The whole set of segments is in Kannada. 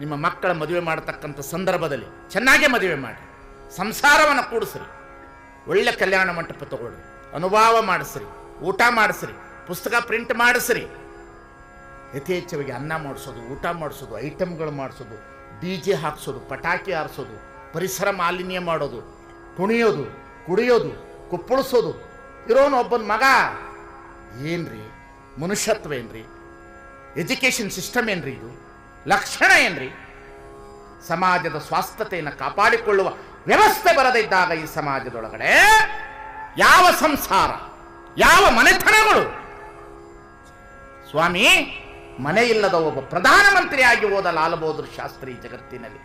ನಿಮ್ಮ ಮಕ್ಕಳ ಮದುವೆ ಮಾಡತಕ್ಕಂಥ ಸಂದರ್ಭದಲ್ಲಿ ಚೆನ್ನಾಗೇ ಮದುವೆ ಮಾಡಿ, ಸಂಸಾರವನ್ನು ಕೂಡಿಸ್ರಿ, ಒಳ್ಳೆ ಕಲ್ಯಾಣ ಮಂಟಪ ತಗೊಳ್ರಿ, ಅನುಭವ ಮಾಡಿಸ್ರಿ, ಊಟ ಮಾಡಿಸ್ರಿ, ಪುಸ್ತಕ ಪ್ರಿಂಟ್ ಮಾಡಿಸ್ರಿ. ಯಥೇಚ್ಛವಾಗಿ ಅನ್ನ ಮಾಡಿಸೋದು, ಊಟ ಮಾಡಿಸೋದು ಐಟಮ್ಗಳು ಮಾಡಿಸೋದು ಡಿ ಜೆ ಹಾಕ್ಸೋದು, ಪಟಾಕಿ ಹಾರಿಸೋದು, ಪರಿಸರ ಮಾಲಿನ್ಯ ಮಾಡೋದು, ಕುಣಿಯೋದು, ಕುಡಿಯೋದು, ಕುಪ್ಪಳಿಸೋದು, ಇರೋನು ಒಬ್ಬನ ಮಗ. ಏನ್ರಿ? ಮನುಷ್ಯತ್ವ ಏನ್ರಿ? ಎಜುಕೇಷನ್ ಸಿಸ್ಟಮ್ ಏನ್ರಿ ಇದು? ಲಕ್ಷಣ ಏನ್ರಿ? ಸಮಾಜದ ಸ್ವಾಸ್ಥತೆಯನ್ನು ಕಾಪಾಡಿಕೊಳ್ಳುವ ವ್ಯವಸ್ಥೆ ಬರದಿದ್ದಾಗ ಈ ಸಮಾಜದೊಳಗಡೆ ಯಾವ ಸಂಸಾರ, ಯಾವ ಮನೆತನಗಳು? ಸ್ವಾಮಿ, ಮನೆ ಇಲ್ಲದ ಒಬ್ಬ ಪ್ರಧಾನಮಂತ್ರಿಯಾಗಿ ಹೋದ ಲಾಲ್ ಶಾಸ್ತ್ರಿ ಜಗತ್ತಿನಲ್ಲಿ.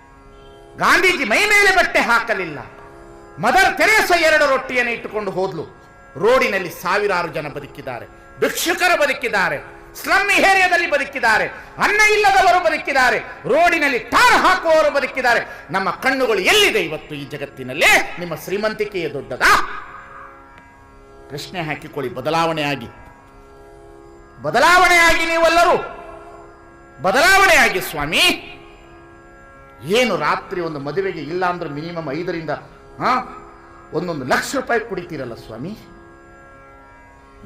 ಗಾಂಧೀಜಿ ಮೈ ಮೇಲೆ ಬಟ್ಟೆ ಹಾಕಲಿಲ್ಲ. ಮದರ್ ತೆರೆಸ ಎರಡು ರೊಟ್ಟಿಯನ್ನು ಇಟ್ಟುಕೊಂಡು ಹೋದ್ಲು. ರೋಡಿನಲ್ಲಿ ಸಾವಿರಾರು ಜನ ಬದುಕಿದ್ದಾರೆ. ಭಿಕ್ಷುಕರು ಬದುಕಿದ್ದಾರೆ. ಸ್ಲಮ್ ಏರಿಯಾದಲ್ಲಿ ಬದುಕಿದ್ದಾರೆ. ಅನ್ನ ಇಲ್ಲದವರು ಬದುಕಿದ್ದಾರೆ. ರೋಡಿನಲ್ಲಿ ಟಾರ್ ಹಾಕುವವರು ಬದುಕಿದ್ದಾರೆ. ನಮ್ಮ ಕಣ್ಣುಗಳು ಎಲ್ಲಿದೆ ಇವತ್ತು ಈ ಜಗತ್ತಿನಲ್ಲಿ? ನಿಮ್ಮ ಶ್ರೀಮಂತಿಕೆಯ ದೊಡ್ಡದಾ? ಪ್ರಶ್ನೆ ಹಾಕಿಕೊಳ್ಳಿ, ಬದಲಾವಣೆಯಾಗಿ. ಬದಲಾವಣೆಯಾಗಿ ನೀವೆಲ್ಲರೂ? ಬದಲಾವಣೆಯಾಗಿ ಸ್ವಾಮಿ. ಏನು ರಾತ್ರಿ ಒಂದು ಮದುವೆಗೆ ಇಲ್ಲ ಅಂದ್ರೆ ಮಿನಿಮಮ್ ಐದರಿಂದ ಹಾ ಒಂದೊಂದು ಲಕ್ಷ ರೂಪಾಯಿ ಕುಡಿತೀರಲ್ಲ ಸ್ವಾಮಿ?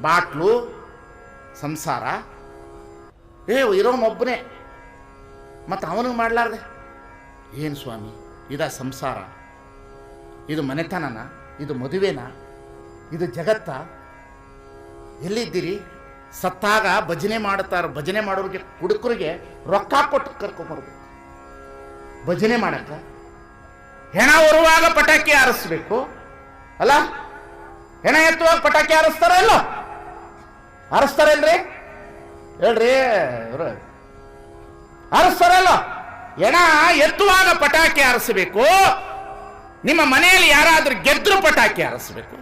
ಬಾಟ್ಲು, ಸಂಸಾರ ಏ ಇರೋನೊಬ್ಬನೇ ಮತ್ತು ಅವನಿಗೆ ಮಾಡಲಾರ್ದೆ. ಏನು ಸ್ವಾಮಿ, ಇದ ಸಂಸಾರ? ಇದು ಮನೆತನನ? ಇದು ಮದುವೆನಾ? ಇದು ಜಗತ್ತ? ಎಲ್ಲಿದ್ದೀರಿ? ಸತ್ತಾಗ ಭಜನೆ ಮಾಡುತ್ತಾರ ಭಜನೆ ಮಾಡೋರಿಗೆ ಕುಡುಕರಿಗೆ ರೊಕ್ಕ ಕೊಟ್ಟು ಕರ್ಕೊಂಬರ್ಬೇಕು ಭಜನೆ ಮಾಡಕ್ಕೆ? ಹೆಣ ಹೊರುವಾಗ ಪಟಾಕಿ ಆರಿಸ್ಬೇಕು ಅಲ್ಲ? ಹೆಣ ಎತ್ತುವಾಗ ಪಟಾಕಿ ಹಾರಿಸ್ತಾರ ಇಲ್ಲ? ಹಾರಿಸ್ತಾರೇನ್ರಿ? ಹೇಳ್ರಿ ಅರಸರಲ್ಲ, ಎಣ ಎತ್ತುವಾಗ ಪಟಾಕಿ ಹಾರಿಸ್ಬೇಕು? ನಿಮ್ಮ ಮನೆಯಲ್ಲಿ ಯಾರಾದ್ರೂ ಗೆದ್ರು ಪಟಾಕಿ ಹಾರಿಸ್ಬೇಕು?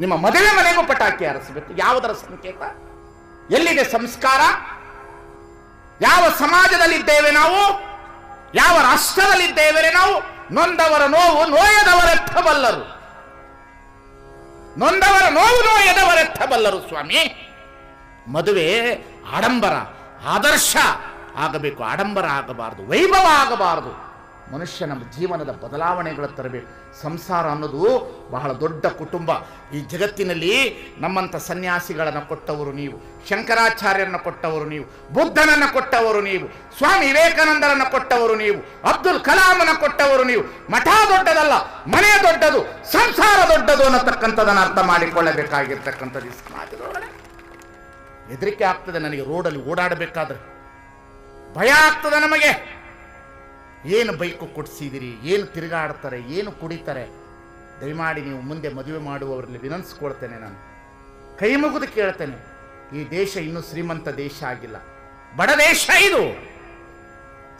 ನಿಮ್ಮ ಮದುವೆ ಮನೆಗೂ ಪಟಾಕಿ ಹಾರಿಸ್ಬೇಕು? ಯಾವುದರ ಸಂಕೇತ? ಎಲ್ಲಿದೆ ಸಂಸ್ಕಾರ? ಯಾವ ಸಮಾಜದಲ್ಲಿದ್ದೇವೆ ನಾವು? ಯಾವ ರಾಷ್ಟ್ರದಲ್ಲಿದ್ದೇವೆ ನಾವು? ನೊಂದವರ ನೋವು ನೋಯದವರೆತ್ತಬಲ್ಲರು. ನೊಂದವರ ನೋವು ನೋಯದವರೆತ್ತಬಲ್ಲರು ಸ್ವಾಮಿ. ಮದುವೆ ಆಡಂಬರ, ಆದರ್ಶ ಆಗಬೇಕು. ಆಡಂಬರ ಆಗಬಾರದು, ವೈಭವ ಆಗಬಾರದು. ಮನುಷ್ಯ ನಮ್ಮ ಜೀವನದ ಬದಲಾವಣೆಗಳ ತರಬೇಕು ಸಂಸಾರ ಅನ್ನೋದು ಬಹಳ ದೊಡ್ಡ ಕುಟುಂಬ. ಈ ಜಗತ್ತಿನಲ್ಲಿ ನಮ್ಮಂಥ ಸನ್ಯಾಸಿಗಳನ್ನು ಕೊಟ್ಟವರು ನೀವು, ಶಂಕರಾಚಾರ್ಯರನ್ನು ಕೊಟ್ಟವರು ನೀವು, ಬುದ್ಧನನ್ನು ಕೊಟ್ಟವರು ನೀವು, ಸ್ವಾಮಿ ವಿವೇಕಾನಂದರನ್ನು ಕೊಟ್ಟವರು ನೀವು, ಅಬ್ದುಲ್ ಕಲಾಮನ ಕೊಟ್ಟವರು ನೀವು. ಮಠ ದೊಡ್ಡದಲ್ಲ, ಮನೆ ದೊಡ್ಡದು, ಸಂಸಾರ ದೊಡ್ಡದು ಅನ್ನತಕ್ಕಂಥದನ್ನು ಅರ್ಥ ಮಾಡಿಕೊಳ್ಳಬೇಕಾಗಿರ್ತಕ್ಕಂಥದ್ದು ಹೆದರಿಕೆ ಆಗ್ತದೆ ನನಗೆ ರೋಡಲ್ಲಿ ಓಡಾಡಬೇಕಾದ್ರೆ. ಭಯ ಆಗ್ತದೆ ನಮಗೆ. ಏನು ಬೈಕು ಕೊಡಿಸಿದಿರಿ, ಏನು ತಿರುಗಾಡ್ತಾರೆ, ಏನು ಕುಡಿತಾರೆ. ದಯಮಾಡಿ ನೀವು ಮುಂದೆ ಮದುವೆ ಮಾಡುವವರಲ್ಲಿ ವಿನಂತಿಸ್ಕೊಳ್ತೇನೆ ನಾನು. ಕೈ ಮುಗಿದು ಕೇಳ್ತೇನೆ, ಈ ದೇಶ ಇನ್ನೂ ಶ್ರೀಮಂತ ದೇಶ ಆಗಿಲ್ಲ. ಬಡ ದೇಶ ಇದು.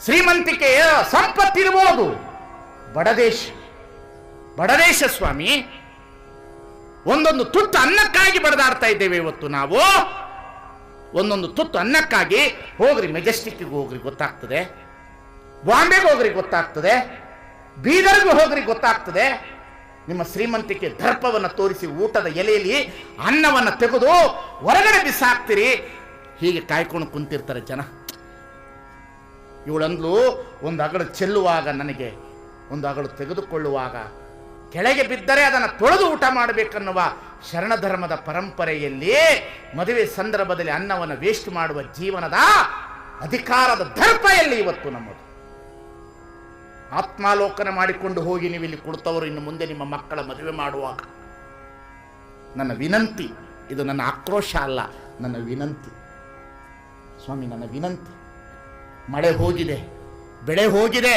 ಶ್ರೀಮಂತಿಕೆ ಸಂಪತ್ತಿರ್ಬೋದು ಬಡ ದೇಶ. ಬಡ ದೇಶ ಸ್ವಾಮಿ. ಒಂದೊಂದು ತುತ್ತು ಅನ್ನಕ್ಕಾಗಿ ಬಡದಾಡ್ತಾ ಇದ್ದೇವೆ ಇವತ್ತು ನಾವು. ಒಂದೊಂದು ತುತ್ತು ಅನ್ನಕ್ಕಾಗಿ ಹೋಗ್ರಿ ಮೆಜೆಸ್ಟಿಕ್ಗೆ ಹೋಗ್ರಿ, ಗೊತ್ತಾಗ್ತದೆ. ಬಾಂಬೆಗೆ ಹೋಗ್ರಿ, ಗೊತ್ತಾಗ್ತದೆ. ಬೀದರ್ಗೆ ಹೋಗ್ರಿ, ಗೊತ್ತಾಗ್ತದೆ. ನಿಮ್ಮ ಶ್ರೀಮಂತಿಕೆ ದರ್ಪವನ್ನು ತೋರಿಸಿ ಊಟದ ಎಲೆಯಲ್ಲಿ ಅನ್ನವನ್ನು ತೆಗೆದು ಹೊರಗಡೆ ಬಿಸಾಕ್ತಿರಿ. ಹೀಗೆ ಕಾಯ್ಕೊಂಡು ಕುಂತಿರ್ತಾರೆ ಜನ. ಇವಳಂದ್ಲು ಒಂದು ಅಗಳು ಚೆಲ್ಲುವಾಗ ನನಗೆ ಒಂದು ಅಗಳು ತೆಗೆದುಕೊಳ್ಳುವಾಗ ಕೆಳಗೆ ಬಿದ್ದರೆ ಅದನ್ನು ತೊಳೆದು ಊಟ ಮಾಡಬೇಕನ್ನುವ ಶರಣಧರ್ಮದ ಪರಂಪರೆಯಲ್ಲಿ ಮದುವೆ ಸಂದರ್ಭದಲ್ಲಿ ಅನ್ನವನ್ನು ವೇಸ್ಟ್ ಮಾಡುವ ಜೀವನದ ಅಧಿಕಾರದ ದರ್ಪ ಎಲ್ಲಿ ಇವತ್ತು ನಮ್ಮದು. ಆತ್ಮಾಲೋಕನ ಮಾಡಿಕೊಂಡು ಹೋಗಿ ನೀವು ಇಲ್ಲಿ ಕುಳಿತವರು, ಇನ್ನು ಮುಂದೆ ನಿಮ್ಮ ಮಕ್ಕಳ ಮದುವೆ ಮಾಡುವಾಗ ನನ್ನ ವಿನಂತಿ, ಇದು ನನ್ನ ಆಕ್ರೋಶ ಅಲ್ಲ, ನನ್ನ ವಿನಂತಿ. ಸ್ವಾಮಿ, ನನ್ನ ವಿನಂತಿ. ಮಳೆ ಹೋಗಿದೆ, ಬೆಳೆ ಹೋಗಿದೆ,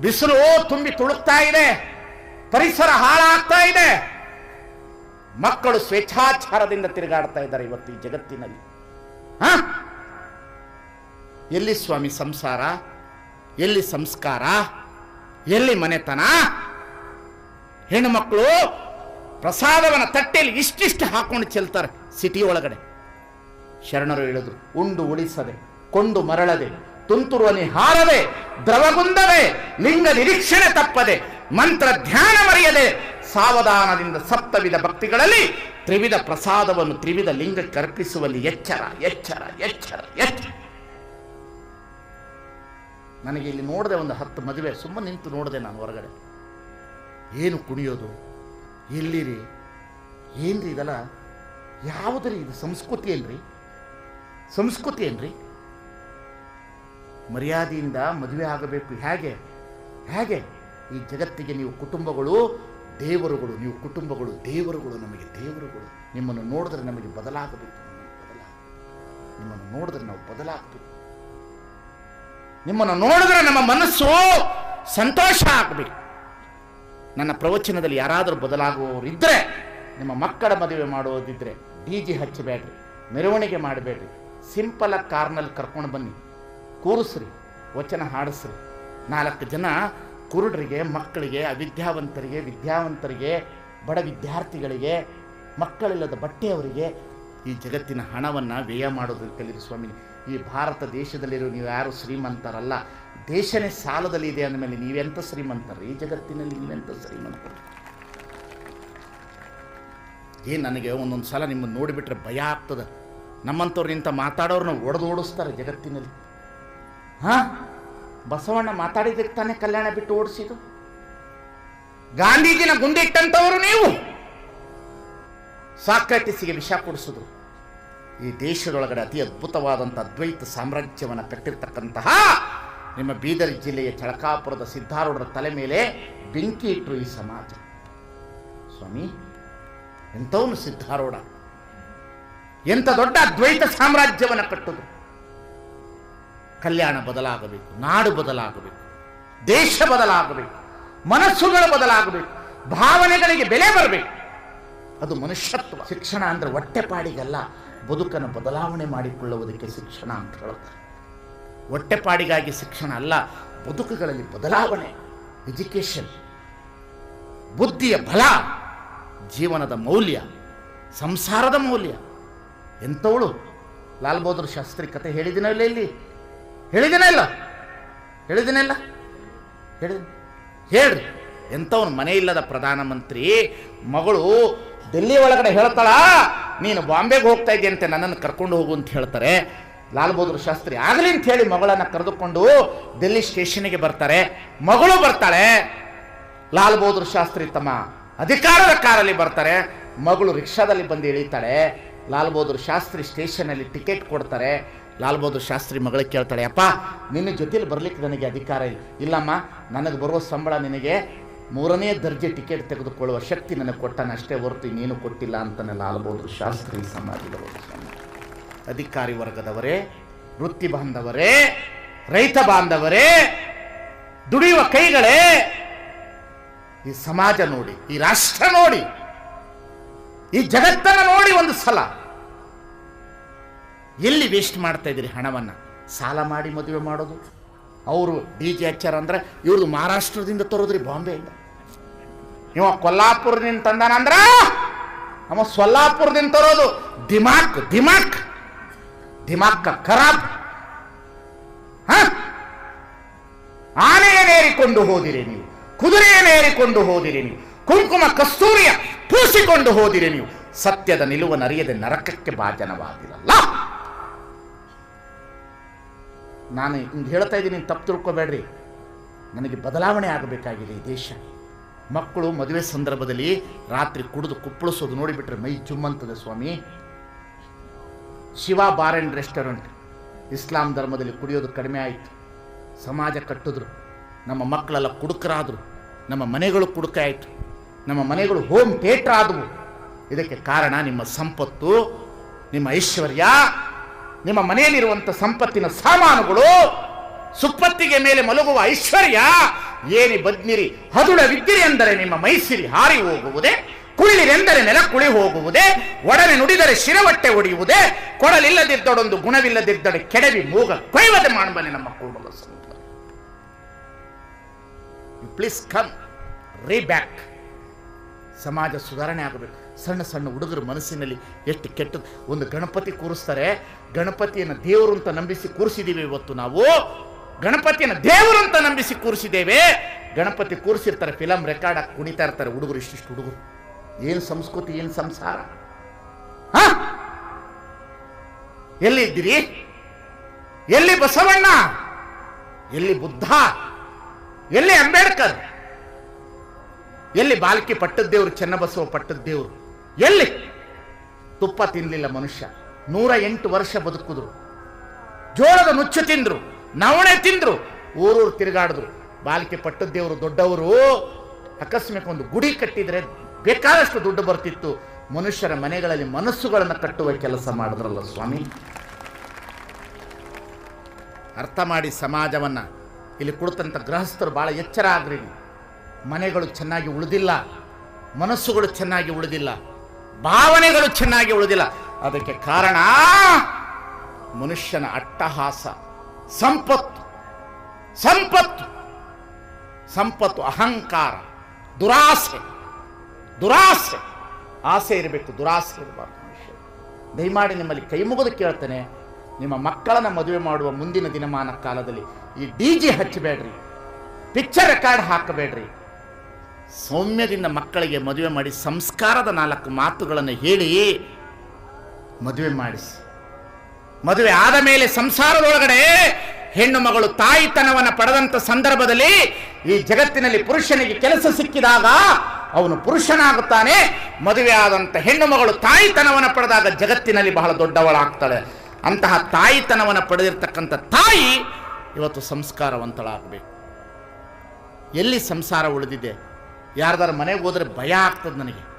ಬಿಸಿಲು ತುಂಬಿ ತುಳುಕ್ತಾ ಇದೆ. ಪರಿಸರ ಹಾಳಾಗ್ತಾ ಇದೆ. ಮಕ್ಕಳು ಸ್ವೇಚ್ಛಾಚಾರದಿಂದ ತಿರುಗಾಡ್ತಾ ಇದ್ದಾರೆ ಇವತ್ತು ಈ ಜಗತ್ತಿನಲ್ಲಿ. ಹ? ಎಲ್ಲಿ ಸ್ವಾಮಿ ಸಂಸಾರ? ಎಲ್ಲಿ ಸಂಸ್ಕಾರ? ಎಲ್ಲಿ ಮನೆತನ? ಹೆಣ್ಣು ಮಕ್ಕಳು ಪ್ರಸಾದವನ ತಟ್ಟೆಯಲ್ಲಿ ಇಷ್ಟಿಷ್ಟು ಹಾಕೊಂಡು ಚೆಲ್ತಾರೆ ಸಿಟಿ ಒಳಗಡೆ ಶರಣರು ಹೇಳಿದ್ರು, ಉಂಡು ಉಳಿಸದೆ ಕೊಂಡು ಮರಳದೆ ತುಂತುರುವನಿ ಹಾರದೆ, ದ್ರವಗುಂದವೇ, ಲಿಂಗ ನಿರೀಕ್ಷಣೆ ತಪ್ಪದೆ, ಮಂತ್ರ ಧ್ಯಾನ ಮರೆಯದೆ, ಸಾವಧಾನದಿಂದ ಸಪ್ತವಿಧ ಭಕ್ತಿಗಳಲ್ಲಿ ತ್ರಿವಿಧ ಪ್ರಸಾದವನ್ನು ತ್ರಿವಿಧ ಲಿಂಗಕ್ಕೆ ಅರ್ಪಿಸುವಲ್ಲಿ ಎಚ್ಚರ ಎಚ್ಚರ ಎಚ್ಚರ ಎಚ್ಚರ. ನನಗೆ ಇಲ್ಲಿ ನೋಡಿದೆ ಒಂದು ಹತ್ತು ಮದುವೆ ಸುಮ್ಮನೆ ನಿಂತು ನೋಡಿದೆ ನಾನು ಹೊರಗಡೆ. ಏನು ಕುಣಿಯೋದು? ಎಲ್ಲಿರಿ? ಏನ್ರಿ ಇದೆಲ್ಲ? ಯಾವುದ್ರಿ ಇದು ಸಂಸ್ಕೃತಿ ಏನ್ರಿ? ಸಂಸ್ಕೃತಿ ಏನ್ರಿ? ಮರ್ಯಾದೆಯಿಂದ ಮದುವೆ ಆಗಬೇಕು. ಹೇಗೆ? ಹೇಗೆ? ಈ ಜಗತ್ತಿಗೆ ನೀವು ಕುಟುಂಬಗಳು, ದೇವರುಗಳು, ನೀವು ಕುಟುಂಬಗಳು, ದೇವರುಗಳು ನಮಗೆ, ದೇವರುಗಳು. ನಿಮ್ಮನ್ನು ನೋಡಿದ್ರೆ ನಮಗೆ ಬದಲಾಗಬೇಕು. ನಮ್ಮನ್ನು ನೋಡಿದ್ರೆ ನಾವು ಬದಲಾಗಬೇಕು. ನಿಮ್ಮನ್ನು ನೋಡಿದ್ರೆ ನಮ್ಮ ಮನಸ್ಸು ಸಂತೋಷ ಆಗಬೇಕು. ನನ್ನ ಪ್ರವಚನದಲ್ಲಿ ಯಾರಾದರೂ ಬದಲಾಗುವವರು ಇದ್ದರೆ ನಿಮ್ಮ ಮಕ್ಕಳ ಮದುವೆ ಮಾಡೋದಿದ್ದರೆ ಡಿ ಜಿ ಹಚ್ಚಬೇಡ್ರಿ, ಮೆರವಣಿಗೆ ಮಾಡಬೇಡ್ರಿ. ಸಿಂಪಲ್ ಕಾರ್ನಲ್ಲಿ ಕರ್ಕೊಂಡು ಬನ್ನಿ. ಕೂರಿಸ್ರಿ, ವಚನ ಹಾಡಿಸ್ರಿ. ನಾಲ್ಕು ಜನ ಕುರುಡರಿಗೆ, ಮಕ್ಕಳಿಗೆ, ಅವಿದ್ಯಾವಂತರಿಗೆ, ವಿದ್ಯಾವಂತರಿಗೆ, ಬಡ ವಿದ್ಯಾರ್ಥಿಗಳಿಗೆ, ಮಕ್ಕಳಿಲ್ಲದ ಬಟ್ಟೆಯವರಿಗೆ ಈ ಜಗತ್ತಿನ ಹಣವನ್ನು ವ್ಯಯ ಮಾಡೋದು ಕಲೀರಿ ಸ್ವಾಮಿ. ಈ ಭಾರತ ದೇಶದಲ್ಲಿರೋ ನೀವು ಯಾರು ಶ್ರೀಮಂತರಲ್ಲ, ದೇಶನೇ ಸಾಲದಲ್ಲಿ ಇದೆ ಅಂದಮೇಲೆ ನೀವೆಂಥ ಶ್ರೀಮಂತರು? ಈ ಜಗತ್ತಿನಲ್ಲಿ ನೀವೆಂಥ ಶ್ರೀಮಂತರು? ಏನು ನನಗೆ ಒಂದೊಂದು ಸಲ ನಿಮ್ಮನ್ನು ನೋಡಿಬಿಟ್ರೆ ಭಯ ಆಗ್ತದೆ. ನಮ್ಮಂಥವ್ರು ನಿಂತ ಮಾತಾಡೋರನ್ನ ಒಡೆದು ಓಡಿಸ್ತಾರೆ ಜಗತ್ತಿನಲ್ಲಿ. ಹಾಂ? ಬಸವಣ್ಣ ಮಾತಾಡಿದಕ್ಕೆ ತಾನೇ ಕಲ್ಯಾಣ ಬಿಟ್ಟು ಓಡಿಸಿದು ಗಾಂಧೀಜಿನ ಗುಂಡಿಟ್ಟಂಥವರು ನೀವು? ಸಾಕ್ರೆಟಿಸಿಗೆ ವಿಷ ಕೊಡಿಸಿದ್ರು. ಈ ದೇಶದೊಳಗಡೆ ಅತಿ ಅದ್ಭುತವಾದಂಥ ಅದ್ವೈತ ಸಾಮ್ರಾಜ್ಯವನ್ನು ಕಟ್ಟಿರ್ತಕ್ಕಂತಹ ನಿಮ್ಮ ಬೀದರ್ ಜಿಲ್ಲೆಯ ಚಳಕಾಪುರದ ಸಿದ್ಧಾರೂಢರ ತಲೆ ಮೇಲೆ ಬೆಂಕಿ ಇಟ್ಟರು ಈ ಸಮಾಜ. ಸ್ವಾಮಿ, ಎಂಥವನು ಸಿದ್ಧಾರೂಢ? ಎಂಥ ದೊಡ್ಡ ಅದ್ವೈತ ಸಾಮ್ರಾಜ್ಯವನ್ನು ಕಟ್ಟುದು ಕಲ್ಯಾಣ ಬದಲಾಗಬೇಕು, ನಾಡು ಬದಲಾಗಬೇಕು, ದೇಶ ಬದಲಾಗಬೇಕು, ಮನಸ್ಸುಗಳು ಬದಲಾಗಬೇಕು, ಭಾವನೆಗಳಿಗೆ ಬೆಲೆ ಬರಬೇಕು. ಅದು ಮನುಷ್ಯತ್ವ. ಶಿಕ್ಷಣ ಅಂದ್ರೆ ಹೊಟ್ಟೆಪಾಡಿಗಲ್ಲ ಬದುಕನ್ನು ಬದಲಾವಣೆ ಮಾಡಿಕೊಳ್ಳುವುದಕ್ಕೆ ಶಿಕ್ಷಣ ಅಂತ ಹೇಳ್ತಾರೆ ಹೊಟ್ಟೆಪಾಡಿಗಾಗಿ ಶಿಕ್ಷಣ ಅಲ್ಲ, ಬದುಕುಗಳಲ್ಲಿ ಬದಲಾವಣೆ ಎಜುಕೇಶನ್ ಬುದ್ಧಿಯ ಬಲ, ಜೀವನದ ಮೌಲ್ಯ, ಸಂಸಾರದ ಮೌಲ್ಯ, ಎಂಥವಳು. ಲಾಲ್ ಬಹದ್ದೂರ್ ಶಾಸ್ತ್ರಿ ಕತೆ ಹೇಳಿದಿನಲ್ಲೇ ಇಲ್ಲಿ? ಹೇಳಿದಿನ ಇಲ್ಲ? ಹೇಳಿದಿನ ಇಲ್ಲ? ಹೇಳಿದ ಹೇಳ್ರಿ. ಎಂಥವ್ನ ಮನೆ ಇಲ್ಲದ ಪ್ರಧಾನಮಂತ್ರಿ, ಮಗಳು ಡೆಲ್ಲಿ ಒಳಗಡೆ ಹೇಳ್ತಾಳ, ನೀನು ಬಾಂಬೆಗೆ ಹೋಗ್ತಾ ಇದೆಯಂತೆ ನನ್ನನ್ನು ಕರ್ಕೊಂಡು ಹೋಗು ಅಂತ ಹೇಳ್ತಾರೆ. ಲಾಲ್ ಬಹದ್ದೂರ್ ಶಾಸ್ತ್ರಿ ಆಗಲಿ ಅಂತ ಹೇಳಿ ಮಗಳನ್ನು ಕರೆದುಕೊಂಡು ಡೆಲ್ಲಿ ಸ್ಟೇಷನ್ಗೆ ಬರ್ತಾರೆ. ಮಗಳು ಬರ್ತಾಳೆ. ಲಾಲ್ ಬಹದ್ದೂರ್ ಶಾಸ್ತ್ರಿ ತಮ್ಮ ಅಧಿಕಾರದ ಕಾರಲ್ಲಿ ಬರ್ತಾರೆ. ಮಗಳು ರಿಕ್ಷಾದಲ್ಲಿ ಬಂದು ಇಳಿತಾಳೆ. ಲಾಲ್ ಬಹದ್ದೂರ್ ಶಾಸ್ತ್ರಿ ಸ್ಟೇಷನಲ್ಲಿ ಟಿಕೆಟ್ ಕೊಡ್ತಾರೆ. ಲಾಲ್ ಬಹದ್ದೂರ್ ಶಾಸ್ತ್ರಿ ಮಗಳಿಗೆ ಕೇಳ್ತಾಳೆ, ಅಪ್ಪ, ನಿನ್ನ ಜೊತೆಲಿ ಬರಲಿಕ್ಕೆ ನನಗೆ ಅಧಿಕಾರ ಇಲ್ಲ. ಇಲ್ಲಮ್ಮ, ನನಗೆ ಬರುವ ಸಂಬಳ ನಿನಗೆ ಮೂರನೇ ದರ್ಜೆ ಟಿಕೆಟ್ ತೆಗೆದುಕೊಳ್ಳುವ ಶಕ್ತಿ ನನಗೆ ಕೊಟ್ಟಾನ. ಅಷ್ಟೇ ಹೊರತು ಇನ್ನೇನು ಕೊಟ್ಟಿಲ್ಲ ಅಂತಾನೆ ಲಾಲ್ ಬಹದ್ದೂರ್ ಶಾಸ್ತ್ರಿ ಸಮಾಜದ ಅಧಿಕಾರಿ ವರ್ಗದವರೇ, ವೃತ್ತಿ ಬಾಂಧವರೇ, ರೈತ ಬಾಂಧವರೇ, ದುಡಿಯುವ ಕೈಗಳೇ, ಈ ಸಮಾಜ ನೋಡಿ, ಈ ರಾಷ್ಟ್ರ ನೋಡಿ, ಈ ಜಗತ್ತನ್ನು ನೋಡಿ ಒಂದು ಸಲ. ಎಲ್ಲಿ ವೇಸ್ಟ್ ಮಾಡ್ತಾ ಇದ್ದೀರಿ ಹಣವನ್ನ? ಸಾಲ ಮಾಡಿ ಮದುವೆ ಮಾಡೋದು? ಅವರು ಡಿ ಜೆ ಹಚ್ಚಾರ ಅಂದ್ರೆ ಇವ್ರದ್ದು ಮಹಾರಾಷ್ಟ್ರದಿಂದ ತರೋದ್ರಿ ಬಾಂಬೆಯಿಂದ ಇವ ಕೊಲ್ಲಾಪುರದಿಂದ ತಂದಾನಂದ್ರ ಅವ ಸೊಲ್ಲಾಪುರದಿಂದ ತರೋದು ದಿಮಾಕ್ ದಿಮಾಕ್. ದಿಮಾಕ್, ಖರಾಬ್. ಹ? ಆನೆಯನ್ನೇರಿಕೊಂಡು ಹೋದಿರಿ ನೀವು ಕುದುರೆಯನ್ನೇರಿಕೊಂಡು ಹೋದಿರಿ ನೀವು, ಕುಂಕುಮ ಕಸ್ತೂರಿಯ ಪೂಸಿಕೊಂಡು ಹೋದಿರಿ ನೀವು. ಸತ್ಯದ ನಿಲುವನ್ನರಿಯದೆ ನರಕಕ್ಕೆ ಭಾಜನವಾದಿರಲ್ಲ ನಾನು ಹಿಂಗೆ ಹೇಳ್ತಾ ಇದ್ದೀನಿ ತಪ್ಪು ತಿಳ್ಕೊಬೇಡ್ರಿ. ನನಗೆ ಬದಲಾವಣೆ ಆಗಬೇಕಾಗಿದೆ ಈ ದೇಶ. ಮಕ್ಕಳು ಮದುವೆ ಸಂದರ್ಭದಲ್ಲಿ ರಾತ್ರಿ ಕುಡಿದು ಕುಪ್ಪಳಿಸೋದು ನೋಡಿಬಿಟ್ರೆ ಮೈ ಜುಮ್ಮಂತದೆ ಸ್ವಾಮಿ. Shiva bar and restaurant. Islam ಧರ್ಮದಲ್ಲಿ ಕುಡಿಯೋದು ಕಡಿಮೆ ಆಯಿತು. ಸಮಾಜ ಕಟ್ಟಿದ್ರು. ನಮ್ಮ ಮಕ್ಕಳೆಲ್ಲ ಕುಡುಕರಾದರು. ನಮ್ಮ ಮನೆಗಳು ಕುಡುಕ ಆಯಿತು. ನಮ್ಮ ಮನೆಗಳು ಹೋಮ್ ಥಿಯೇಟ್ರ್ ಆದವು. ಇದಕ್ಕೆ ಕಾರಣ ನಿಮ್ಮ ಸಂಪತ್ತು, ನಿಮ್ಮ ಐಶ್ವರ್ಯ ನಿಮ್ಮ ಮನೆಯಲ್ಲಿರುವಂಥ ಸಂಪತ್ತಿನ ಸಾಮಾನುಗಳು ಸುಪ್ಪತ್ತಿಗೆ ಮೇಲೆ ಮಲಗುವ ಐಶ್ವರ್ಯ ಏನಿ ಬದ್ನಿರಿ ಹದುಳವಿದ್ದಿರಿ ಎಂದರೆ ನಿಮ್ಮ ಮೈಸಿರಿ ಹಾರಿ ಹೋಗುವುದೇ, ಕುಳ್ಳಿರೆಂದರೆ ನೆಲ ಕುಳಿ ಹೋಗುವುದೇ ಒಡನೆ ನುಡಿದರೆ ಶಿರವಟ್ಟೆ ಒಡೆಯುವುದೇ ಕೊಡಲಿಲ್ಲದಿದ್ದೊಡೊಂದು ಗುಣವಿಲ್ಲದಿದ್ದಡೆ ಕೆಡವಿ ಮೂಗ ಕೊಯ್ವದೆ ಮಾಡಬಲ್ಲಿ ನಮ್ಮ ಕೂಡಲ ಪ್ಲೀಸ್ ಕಮ್ ರೀ ಬ್ಯಾಕ್ ಸಮಾಜ ಸುಧಾರಣೆ ಆಗಬೇಕು. ಸಣ್ಣ ಸಣ್ಣ ಹುಡುಗರ ಮನಸ್ಸಿನಲ್ಲಿ ಎಷ್ಟು ಕೆಟ್ಟದ್ದು. ಒಂದು ಗಣಪತಿ ಕೂರಿಸ್ತಾರೆ. ಗಣಪತಿಯನ್ನು ದೇವರು ಅಂತ ನಂಬಿಸಿ ಕೂರಿಸಿದ್ದೀವಿ ಇವತ್ತು ನಾವು. ಗಣಪತಿಯನ್ನು ದೇವರು ಅಂತ ನಂಬಿಸಿ ಕೂರಿಸಿದ್ದೇವೆ. ಗಣಪತಿ ಕೂರಿಸಿರ್ತಾರೆ ಫಿಲಮ್ ರೆಕಾರ್ಡ್ ಹಾಕಿ ಕುಣಿತಾ ಇರ್ತಾರೆ ಹುಡುಗರು, ಇಷ್ಟಿಷ್ಟು ಹುಡುಗರು. ಏನು ಸಂಸ್ಕೃತಿ, ಏನು ಸಂಸಾರ? ಹಾ? ಎಲ್ಲಿ ಇದ್ದೀರಿ? ಎಲ್ಲಿ ಬಸವಣ್ಣ? ಎಲ್ಲಿ ಬುದ್ಧ? ಎಲ್ಲಿ ಅಂಬೇಡ್ಕರ್? ಎಲ್ಲಿ ಬಾಲ್ಕಿ ಪಟ್ಟದ್ದೇವ್ರು, ಚೆನ್ನಬಸವ ಪಟ್ಟದ್ದೇವ್ರು? ಎಲ್ಲಿ? ತುಪ್ಪ ತಿನ್ನಲಿಲ್ಲ ಮನುಷ್ಯ. ನೂರ ಎಂಟು ವರ್ಷ ಬದುಕಿದ್ರು. ಜೋಳದ ನುಚ್ಚು ತಿಂದ್ರು, ನವಣೆ ತಿಂದ್ರು, ಊರೂರು ತಿರುಗಾಡಿದ್ರು. ಬಾಲಕಿ ಪಟ್ಟದ್ದೇವರು ದೊಡ್ಡವರು. ಅಕಸ್ಮಿಕ ಒಂದು ಗುಡಿ ಕಟ್ಟಿದರೆ ಬೇಕಾದಷ್ಟು ದುಡ್ಡು ಬರ್ತಿತ್ತು. ಮನುಷ್ಯರ ಮನೆಗಳಲ್ಲಿ ಮನಸ್ಸುಗಳನ್ನು ಕಟ್ಟುವ ಕೆಲಸ ಮಾಡಿದ್ರಲ್ಲ ಸ್ವಾಮಿ. ಅರ್ಥ ಮಾಡಿ ಸಮಾಜವನ್ನು. ಇಲ್ಲಿ ಕುಳಿತಂಥ ಗೃಹಸ್ಥರು ಭಾಳ ಎಚ್ಚರ ಆಗ್ರಿ. ಮನೆಗಳು ಚೆನ್ನಾಗಿ ಉಳಿದಿಲ್ಲ. ಮನಸ್ಸುಗಳು ಚೆನ್ನಾಗಿ ಉಳಿದಿಲ್ಲ. ಭಾವನೆಗಳು ಚೆನ್ನಾಗಿ ಉಳಿದಿಲ್ಲ. ಅದಕ್ಕೆ ಕಾರಣ ಮನುಷ್ಯನ ಅಟ್ಟಹಾಸ, ಸಂಪತ್ತು ಸಂಪತ್ತು ಸಂಪತ್ತು ಅಹಂಕಾರ, ದುರಾಸೆ ದುರಾಸೆ. ಆಸೆ ಇರಬೇಕು, ದುರಾಸೆ ಇರಬಾರ್ದು ಮನುಷ್ಯ ದಯಮಾಡಿ ನಿಮ್ಮಲ್ಲಿ ಕೈ ಮುಗಿದು ಕೇಳ್ತೇನೆ, ನಿಮ್ಮ ಮಕ್ಕಳನ್ನು ಮದುವೆ ಮಾಡುವ ಮುಂದಿನ ದಿನಮಾನ ಕಾಲದಲ್ಲಿ ಈ ಡಿ ಜಿ ಹಚ್ಚಬೇಡ್ರಿ, ಪಿಕ್ಚರ್ ರೆಕಾರ್ಡ್ ಹಾಕಬೇಡ್ರಿ ಸೌಮ್ಯದಿಂದ ಮಕ್ಕಳಿಗೆ ಮದುವೆ ಮಾಡಿ ಸಂಸ್ಕಾರದ ನಾಲ್ಕು ಮಾತುಗಳನ್ನು ಹೇಳಿ ಮದುವೆ ಮಾಡಿಸಿ. ಮದುವೆ ಆದ ಮೇಲೆ ಸಂಸಾರದೊಳಗಡೆ ಹೆಣ್ಣು ಮಗಳು ತಾಯಿತನವನ್ನು ಪಡೆದಂಥ ಸಂದರ್ಭದಲ್ಲಿ ಈ ಜಗತ್ತಿನಲ್ಲಿ ಪುರುಷನಿಗೆ ಕೆಲಸ ಸಿಕ್ಕಿದಾಗ ಅವನು ಪುರುಷನಾಗುತ್ತಾನೆ. ಮದುವೆ ಆದಂಥ ಹೆಣ್ಣು ಮಗಳು ತಾಯಿತನವನ್ನು ಪಡೆದಾಗ ಜಗತ್ತಿನಲ್ಲಿ ಬಹಳ ದೊಡ್ಡವಳಾಗ್ತಾಳೆ. ಅಂತಹ ತಾಯಿತನವನ್ನು ಪಡೆದಿರ್ತಕ್ಕಂಥ ತಾಯಿ ಇವತ್ತು ಸಂಸ್ಕಾರವಂತಳಾಗಬೇಕು. ಎಲ್ಲಿ ಸಂಸಾರ ಉಳಿದಿದೆ? ಯಾರ್ದಾರ ಮನೆಗೆ ಹೋದರೆ ಭಯ ಆಗ್ತದೆ ನನಗೆ.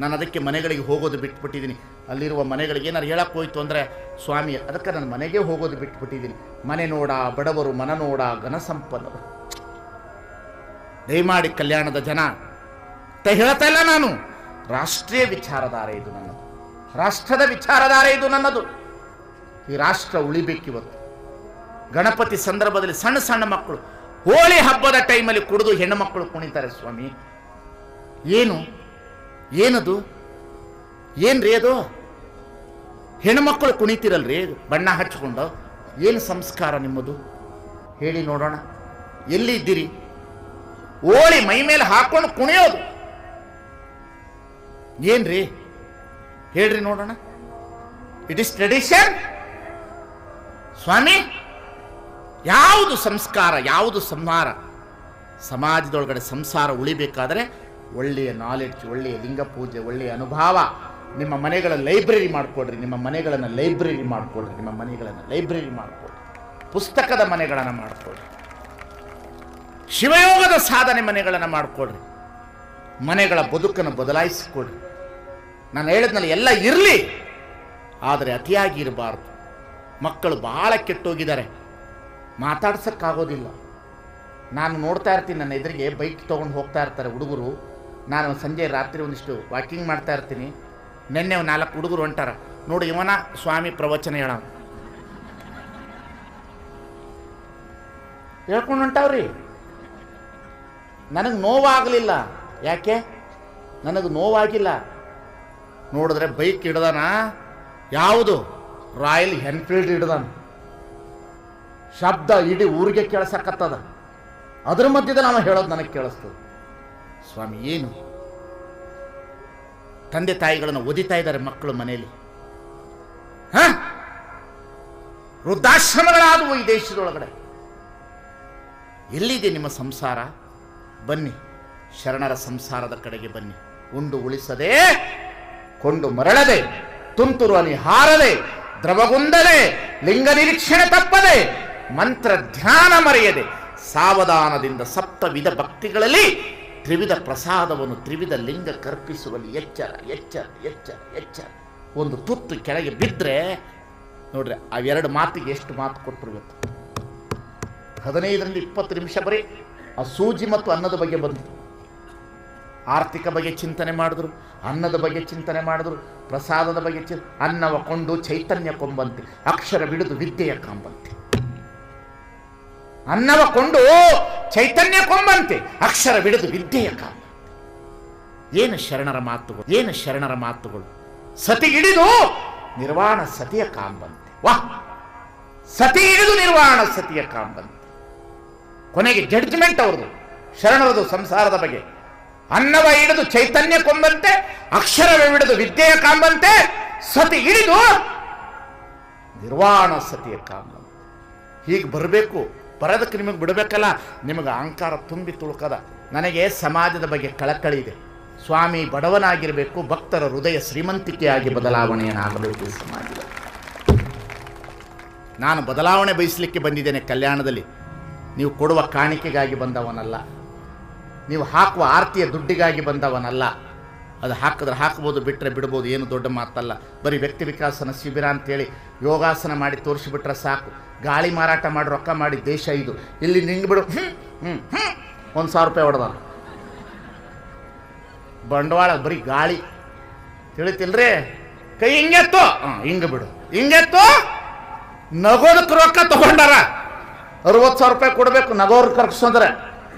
ನಾನು ಅದಕ್ಕೆ ಮನೆಗಳಿಗೆ ಹೋಗೋದು ಬಿಟ್ಬಿಟ್ಟಿದ್ದೀನಿ. ಅಲ್ಲಿರುವ ಮನೆಗಳಿಗೆ ಏನಾರು ಹೇಳಕ್ಕೆ ಹೋಯ್ತು ಅಂದರೆ, ಸ್ವಾಮಿ, ಅದಕ್ಕೆ ನಾನು ಮನೆಗೆ ಹೋಗೋದು ಬಿಟ್ಬಿಟ್ಟಿದ್ದೀನಿ. ಮನೆ ನೋಡ, ಬಡವರು ಮನ ನೋಡ ಘನಸಂಪನ್ನರು ದಯಮಾಡಿ ಕಲ್ಯಾಣದ ಜನ ತ ಹೇಳ್ತಾ ಇಲ್ಲ ನಾನು. ರಾಷ್ಟ್ರೀಯ ವಿಚಾರಧಾರೆ ಇದು ನನ್ನದು. ರಾಷ್ಟ್ರದ ವಿಚಾರಧಾರೆ ಇದು ನನ್ನದು. ಈ ರಾಷ್ಟ್ರ ಉಳಿಬೇಕಿವತ್ತು ಗಣಪತಿ ಸಂದರ್ಭದಲ್ಲಿ ಸಣ್ಣ ಸಣ್ಣ ಮಕ್ಕಳು ಹೋಳಿ ಹಬ್ಬದ ಟೈಮಲ್ಲಿ ಕುಡಿದು ಹೆಣ್ಣು ಮಕ್ಕಳು ಕುಣಿತಾರೆ ಸ್ವಾಮಿ. ಏನು? ಏನದು? ಏನ್ರಿ ಅದು? ಹೆಣ್ಮಕ್ಳು ಕುಣಿತೀರಲ್ರಿ? ಬಣ್ಣ ಹಚ್ಕೊಂಡು. ಏನು ಸಂಸ್ಕಾರ ನಿಮ್ಮದು? ಹೇಳಿ ನೋಡೋಣ. ಎಲ್ಲಿ ಇದ್ದೀರಿ? ಓಳಿ ಮೈ ಮೇಲೆ ಹಾಕೊಂಡು ಕುಣಿಯೋದು. ಏನ್ರಿ? ಹೇಳ್ರಿ ನೋಡೋಣ. ಇಟ್ ಇಸ್ ಟ್ರೆಡಿಷನ್ ಸ್ವಾಮಿ ಯಾವುದು ಸಂಸ್ಕಾರ, ಯಾವುದು ಸಂಹಾರ? ಸಮಾಜದೊಳಗಡೆ ಸಂಸಾರ ಉಳಿಬೇಕಾದ್ರೆ ಒಳ್ಳೆಯ ನಾಲೆಡ್ಜ್ ಒಳ್ಳೆಯ ಲಿಂಗ ಪೂಜೆ, ಒಳ್ಳೆಯ ಅನುಭವ. ನಿಮ್ಮ ಮನೆಗಳ ಲೈಬ್ರರಿ ಮಾಡಿಕೊಡ್ರಿ, ನಿಮ್ಮ ಮನೆಗಳನ್ನು ಲೈಬ್ರರಿ ಮಾಡಿಕೊಡ್ರಿ, ನಿಮ್ಮ ಮನೆಗಳನ್ನು ಲೈಬ್ರರಿ ಮಾಡಿಕೊಡ್ರಿ. ಪುಸ್ತಕದ ಮನೆಗಳನ್ನು ಮಾಡಿಕೊಡ್ರಿ. ಶಿವಯೋಗದ ಸಾಧನೆ ಮನೆಗಳನ್ನು ಮಾಡಿಕೊಡ್ರಿ. ಮನೆಗಳ ಬದುಕನ್ನು ಬದಲಾಯಿಸಿಕೊಡ್ರಿ. ನಾನು ಹೇಳಿದ್ನಲ್ಲಿ, ಎಲ್ಲ ಇರಲಿ, ಆದರೆ ಅತಿಯಾಗಿ ಇರಬಾರ್ದು. ಮಕ್ಕಳು ಬಹಳ ಕೆಟ್ಟೋಗಿದ್ದಾರೆ. ಮಾತಾಡ್ಸೋಕ್ಕಾಗೋದಿಲ್ಲ. ನಾನು ನೋಡ್ತಾ ಇರ್ತೀನಿ ನನ್ನ ಎದುರಿಗೆ ಬೈಕ್ ತೊಗೊಂಡು ಹೋಗ್ತಾ ಇರ್ತಾರೆ ಹುಡುಗರು. ನಾನು ಸಂಜೆ ರಾತ್ರಿ ಒಂದಿಷ್ಟು ವಾಕಿಂಗ್ ಮಾಡ್ತಾ ಇರ್ತೀನಿ. ನಿನ್ನೆ ನಾಲ್ಕು ಹುಡುಗರು ಹೊಂಟಾರ. ನೋಡಿ ಇವನ ಸ್ವಾಮಿ ಪ್ರವಚನ ಹೇಳ. ಹೇಳ್ಕೊಂಡು ಹೊಂಟಾವ್ರಿ. ನನಗೆ ನೋವಾಗಲಿಲ್ಲ. ಯಾಕೆ? ನನಗೆ ನೋವಾಗಿಲ್ಲ. ನೋಡಿದ್ರೆ ಬೈಕ್ ಹಿಡ್ದಾನ? ಯಾವುದು? ರಾಯಲ್ ಎನ್ಫೀಲ್ಡ್ ಹಿಡ್ದಾನ. ಶಬ್ದ ಇಡೀ ಊರಿಗೆ ಕೇಳಿಸಕತ್ತದ. ಅದ್ರ ಮಧ್ಯದ ನಾನು ಹೇಳೋದು ನನಗೆ ಕೇಳಿಸ್ತದೆ ಸ್ವಾಮಿ, ಏನು? ತಂದೆ ತಾಯಿಗಳನ್ನು ಒದಿತಾ ಇದ್ದಾರೆ ಮಕ್ಕಳು ಮನೆಯಲ್ಲಿ. ಹ? ವೃದ್ಧಾಶ್ರಮಗಳಾದವು ಈ ದೇಶದೊಳಗಡೆ. ಎಲ್ಲಿದೆ ನಿಮ್ಮ ಸಂಸಾರ? ಬನ್ನಿ, ಶರಣರ ಸಂಸಾರದ ಕಡೆಗೆ ಬನ್ನಿ. ಉಂಡು ಉಳಿಸದೆ, ಕೊಂಡು ಮರಳದೆ, ತುಂತುರು ಹಾರದೆ ದ್ರವಗುಂದದೆ ಲಿಂಗ ನಿರೀಕ್ಷಣೆ ತಪ್ಪದೆ ಮಂತ್ರ ಧ್ಯಾನ ಮರೆಯದೆ ಸಾವಧಾನದಿಂದ ಸಪ್ತವಿಧ ಭಕ್ತಿಗಳಲ್ಲಿ ತ್ರಿವಿಧ ಪ್ರಸಾದವನ್ನು ತ್ರಿವಿಧ ಲಿಂಗ ಕರ್ಪಿಸುವಲ್ಲಿ ಎಚ್ಚರ ಎಚ್ಚರ ಎಚ್ಚರ ಎಚ್ಚರ. ಒಂದು ತುತ್ತು ಕೆಳಗೆ ಬಿದ್ದರೆ ನೋಡ್ರಿ, ಅವೆರಡು ಮಾತಿಗೆ ಎಷ್ಟು ಮಾತು ಕೊಟ್ಟರು ಇವತ್ತು? ಹದಿನೈದರಿಂದ ಇಪ್ಪತ್ತು ನಿಮಿಷ ಬರೀ ಆ ಸೂಜಿ ಮತ್ತು ಅನ್ನದ ಬಗ್ಗೆ ಬಂತು ಆರ್ಥಿಕ ಬಗ್ಗೆ ಚಿಂತನೆ ಮಾಡಿದ್ರು, ಅನ್ನದ ಬಗ್ಗೆ ಚಿಂತನೆ ಮಾಡಿದ್ರು, ಪ್ರಸಾದದ ಬಗ್ಗೆ ಚಿ ಅನ್ನವ ಕೊಂಡು ಚೈತನ್ಯ ಕೊಂಬಂತೆ, ಅಕ್ಷರ ಬಿಡಿದು ವಿದ್ಯೆಯ ಕಾಂಬಂತೆ. ಅನ್ನವ ಕೊಂಡು ಚೈತನ್ಯ ಕೊಂಬಂತೆ. ಅಕ್ಷರ ಬಿಡದು ವಿದ್ಯೆಯ ಕಾಲ. ಏನು ಶರಣರ ಮಾತುಗಳು, ಏನು ಶರಣರ ಮಾತುಗಳು? ಸತಿ ಹಿಡಿದು ನಿರ್ವಾಣ ಸತಿಯ ಕಾಂಬಂತೆ. ವಾ! ಸತಿ ಹಿಡಿದು ನಿರ್ವಾಣ ಸತಿಯ ಕಾಂಬಂತೆ. ಕೊನೆಗೆ ಜಡ್ಜ್ಮೆಂಟ್ ಅವ್ರದ್ದು ಶರಣರದು ಸಂಸಾರದ ಬಗ್ಗೆ. ಅನ್ನವ ಹಿಡಿದು ಚೈತನ್ಯ ಕೊಂಬಂತೆ ಅಕ್ಷರ ಹಿಡಿದು ವಿದ್ಯೆಯ ಕಾಂಬಂತೆ, ಸತಿ ಹಿಡಿದು ನಿರ್ವಾಣ ಸತಿಯ ಕಾಂಬಂತೆ. ಹೀಗೆ ಬರಬೇಕು ಬರೋದಕ್ಕೆ ನಿಮಗೆ ಬಿಡಬೇಕಲ್ಲ? ನಿಮಗೆ ಅಹಂಕಾರ ತುಂಬಿ ತುಳುಕದ. ನನಗೆ ಸಮಾಜದ ಬಗ್ಗೆ ಕಳಕಳಿ ಇದೆ. ಸ್ವಾಮಿ ಬಡವನಾಗಿರಬೇಕು, ಭಕ್ತರ ಹೃದಯ ಶ್ರೀಮಂತಿಕೆಯಾಗಿ ಬದಲಾವಣೆಯನ್ನಾಗಬೇಕು ಸಮಾಜದಲ್ಲಿ. ನಾನು ಬದಲಾವಣೆ ಬಯಸಲಿಕ್ಕೆ ಬಂದಿದ್ದೇನೆ ಕಲ್ಯಾಣದಲ್ಲಿ. ನೀವು ಕೊಡುವ ಕಾಣಿಕೆಗಾಗಿ ಬಂದವನಲ್ಲ. ನೀವು ಹಾಕುವ ಆರ್ತಿಯ ದುಡ್ಡಿಗಾಗಿ ಬಂದವನಲ್ಲ. ಅದು ಹಾಕಿದ್ರೆ ಹಾಕ್ಬೋದು ಬಿಟ್ಟರೆ ಬಿಡ್ಬೋದು, ಏನು ದೊಡ್ಡ ಮಾತಲ್ಲ. ಬರೀ ವ್ಯಕ್ತಿ ವಿಕಾಸನ ಶಿಬಿರ ಅಂತೇಳಿ ಯೋಗಾಸನ ಮಾಡಿ ತೋರಿಸಿಬಿಟ್ರೆ ಸಾಕು. ಗಾಳಿ ಮಾರಾಟ ಮಾಡಿ ರೊಕ್ಕ ಮಾಡಿ ದೇಶ ಇದು. ಇಲ್ಲಿ ನಿಂಗೆ ಬಿಡು. ಹ್ಞೂ ಹ್ಞೂ ಹ್ಞೂ ಒಂದು ಸಾವಿರ ರೂಪಾಯಿ ಹೊಡೆದ ಬಂಡವಾಳ, ಬರೀ ಗಾಳಿ. ತಿಳಿತಿಲ್ರಿ? ಕೈ ಹಿಂಗೆತ್ತು ಹಾಂ, ಹಿಂಗೆ ಬಿಡು. ಹಿಂಗೆತ್ತು ನಗೋದಕ್ಕೆ ರೊಕ್ಕ ತಗೊಂಡಾರ. ಅರವತ್ತು ಸಾವಿರ ರೂಪಾಯಿ ಕೊಡಬೇಕು ನಗೋರು ಕರ್ಕಸಂದ್ರೆ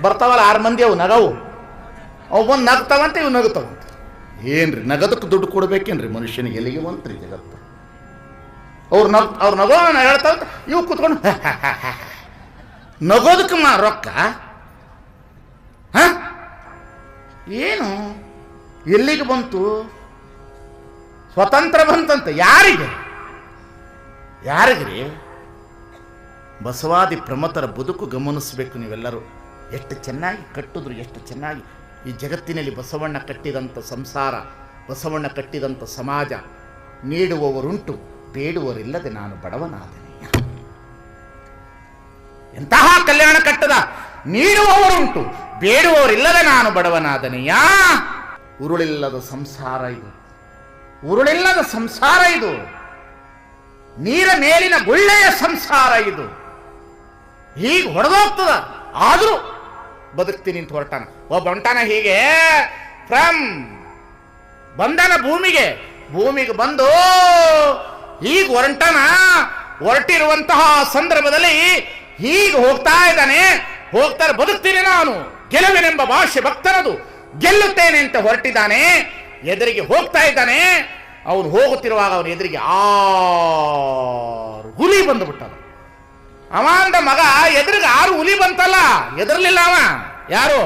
ಬರ್ತಾವಲ್ಲ, ಆರು ಮಂದಿ ಅವು ನಗವು. ಅವು ಬಂದು ನಗ್ತಾವಂತೆ ಇವು ನಗುತ್ತಾವಂತೆ ಏನ್ರಿ? ನಗದಕ್ಕೆ ದುಡ್ಡು ಕೊಡ್ಬೇಕೇನ್ರಿ? ಮನುಷ್ಯನಿಗೆ ಎಲ್ಲಿಗೆ ಬಂತ್ರಿ ಜಗತ್ತು? ಅವ್ರು ನಗ್ ಅವ್ರ ನಗೋಣ ಹೇಳ್ತಾ ಇವು ಕುತ್ಕೊಂಡು ನಗೋದಕ್ಕೆ ಮಾ ರೊಕ್ಕ? ಏನು? ಎಲ್ಲಿಗೆ ಬಂತು? ಸ್ವತಂತ್ರ ಬಂತಂತೆ. ಯಾರಿಗೆ? ಯಾರಿಗ್ರಿ? ಬಸವಾದಿ ಪ್ರಮತರ ಬದುಕು ಗಮನಿಸಬೇಕು ನೀವೆಲ್ಲರೂ. ಎಷ್ಟು ಚೆನ್ನಾಗಿ ಕಟ್ಟಿದ್ರು, ಎಷ್ಟು ಚೆನ್ನಾಗಿ ಈ ಜಗತ್ತಿನಲ್ಲಿ ಬಸವಣ್ಣ ಕಟ್ಟಿದಂಥ ಸಂಸಾರ, ಬಸವಣ್ಣ ಕಟ್ಟಿದಂಥ ಸಮಾಜ ನೀಡುವವರುಂಟು ಬೇಡುವರಿಲ್ಲದೆ ನಾನು ಬಡವನಾದೆನೆ. ಎಂತಹ ಕಲ್ಯಾಣ ಕಟ್ಟದ ನೀಡುವವರುಂಟು, ಬೇಡುವವರಿಲ್ಲದೆ ನಾನು ಬಡವನಾದನೆಯಾ ಉರುಳಿಲ್ಲದ ಸಂಸಾರ ಇದು. ಉರುಳಿಲ್ಲದ ಸಂಸಾರ ಇದು. ನೀರ ಮೇಲಿನ ಗುಳ್ಳೆಯ ಸಂಸಾರ ಇದು. ಹೀಗೆ ಹೊಡೆದೋಗ್ತದ. ಆದರೂ ಬದುಕ್ತೀನಿ ಅಂತ ಹೊರಟಾನ. ಒಬ್ಬ ಹೊಂಟಾನ ಹೀಗೆ, ಫ್ರಮ್ ಬಂದಾನ ಭೂಮಿಗೆ ಭೂಮಿಗೆ ಬಂದು ಈಗ ಹೊರಟಾನ, ಹೊರಟಿರುವಂತಹ ಸಂದರ್ಭದಲ್ಲಿ ಈಗ ಹೋಗ್ತಾ ಇದ್ದಾನೆ. ಹೋಗ್ತಾರೆ, ಬದುಕ್ತೀನಿ ನಾನು ಗೆಲುವೆನೆಂಬ ಭಾಷೆ ಭಕ್ತನದು. ಗೆಲ್ಲುತ್ತೇನೆ ಅಂತ ಹೊರಟಿದ್ದಾನೆ, ಎದುರಿಗೆ ಹೋಗ್ತಾ ಇದ್ದಾನೆ. ಅವನು ಹೋಗುತ್ತಿರುವಾಗ ಅವನ ಎದುರಿಗೆ ಆರು ಹುಲಿ ಬಂದುಬಿಟ್ಟ ಅವ ಅಂದ ಮಗ ಎದುರಿಗೆ ಆರು ಹುಲಿ ಬಂತಲ್ಲ, ಎದುರಲಿಲ್ಲ ಅವ. ಯಾರು?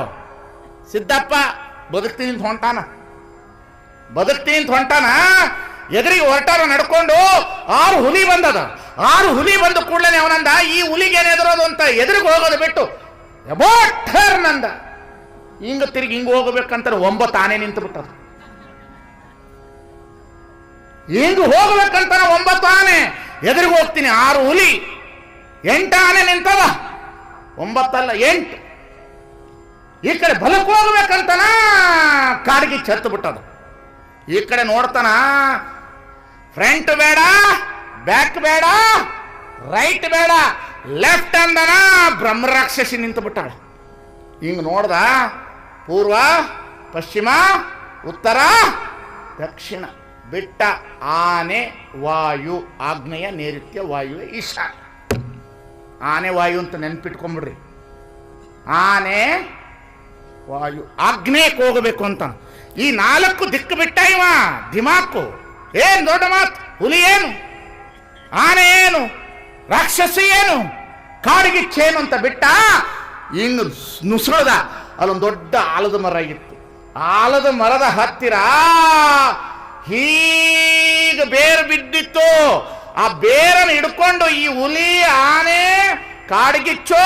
ಸಿದ್ದಪ್ಪ. ಬದುಕ್ತೀನಿ ಅಂತ ಹೊಂಟಾನ. ಬದುಕ್ತೀನಿ ಅಂತ ಹೊಂಟಾನ? ಎದುರಿಗೆ ಹೊರಟಾರ ನಡ್ಕೊಂಡು ಆರು ಹುಲಿ ಬಂದದ. ಆರು ಹುಲಿ ಬಂದ ಕೂಡಲೇ ಅವನಂದ, ಈ ಹುಲಿಗೆ ಏನು ಎದುರೋದು ಅಂತ ಎದುರಿಗೆ ಹೋಗೋದು ಬಿಟ್ಟು ಎಬೋಠರ್ ನಂದ. ಹಿಂಗ ತಿರುಗಿ ಹಿಂಗೆ ಹೋಗ್ಬೇಕಂತಾರೆ ಒಂಬ ತಾನೇ ನಿಂತು ಬಿಟ್ಟದ. ಹಿಂಗ ಹೋಗ್ಬೇಕಂತ ಒಂಬತ್ತು ಆನೆ ಎದುರಿಗೆ ಹೋಗ್ತೀನಿ, ಆರು ಹುಲಿ. ಎಂಟು ಆನೆ ನಿಂತದ ಒಂಬತ್ತಲ್ಲ ಎಂಟು. ಈ ಕಡೆ ಬಲಕ್ಕೆ ಹೋಗ್ಬೇಕಂತನ ಕಾಡಿಗೆ ಚತ್ತು ಬಿಟ್ಟದು. ಈ ಕಡೆ ನೋಡ್ತಾನ? ಫ್ರಂಟ್ ಬೇಡ ಬ್ಯಾಕ್ ಬೇಡ ರೈಟ್ ಬೇಡ ಲೆಫ್ಟ್ ಅಂದನ? ಬ್ರಹ್ಮರಾಕ್ಷಸಿ ನಿಂತು ಬಿಟ್ಟಾಳ. ಹಿಂಗೆ ನೋಡ್ದ, ಪೂರ್ವ, ಪಶ್ಚಿಮ, ಉತ್ತರ, ದಕ್ಷಿಣ. ಬಿಟ್ಟ ಆನೆ, ವಾಯು, ಆಗ್ನೇಯ ನೈಋತ್ಯ ವಾಯು ಈಶಾನ್ಯ. ಆನೆ, ವಾಯು ಅಂತ ನೆನ್ಪಿಟ್ಕೊಂಬಿಡ್ರಿ. ಆನೆ ವಾಯು ಆಗ್ನೇಯಕ್ಕೆ ಹೋಗಬೇಕು ಅಂತ. ಈ ನಾಲ್ಕು ದಿಕ್ಕು ಬಿಟ್ಟ ಇವ ದಿಮಾಕು. ಏನ್ ದೊಡ್ಡ ಮಾತು? ಹುಲಿ ಏನು? ಆನೆ ಏನು? ರಾಕ್ಷಸಿ ಏನು? ಕಾಡಿಗಿಚ್ಚೇನು ಅಂತ ಬಿಟ್ಟ ಹಿಂಗ್ ನುಸುಳದ ಅಲ್ಲೊಂದು ದೊಡ್ಡ ಆಲದ ಮರ ಇತ್ತು. ಆಲದ ಮರದ ಹತ್ತಿರ ಹೀಗೆ ಬೇರು ಬಿದ್ದಿತ್ತು. ಆ ಬೇರನ್ನು ಹಿಡ್ಕೊಂಡು ಈ ಹುಲಿ, ಆನೆ ಕಾಡ್ಗಿಚ್ಚು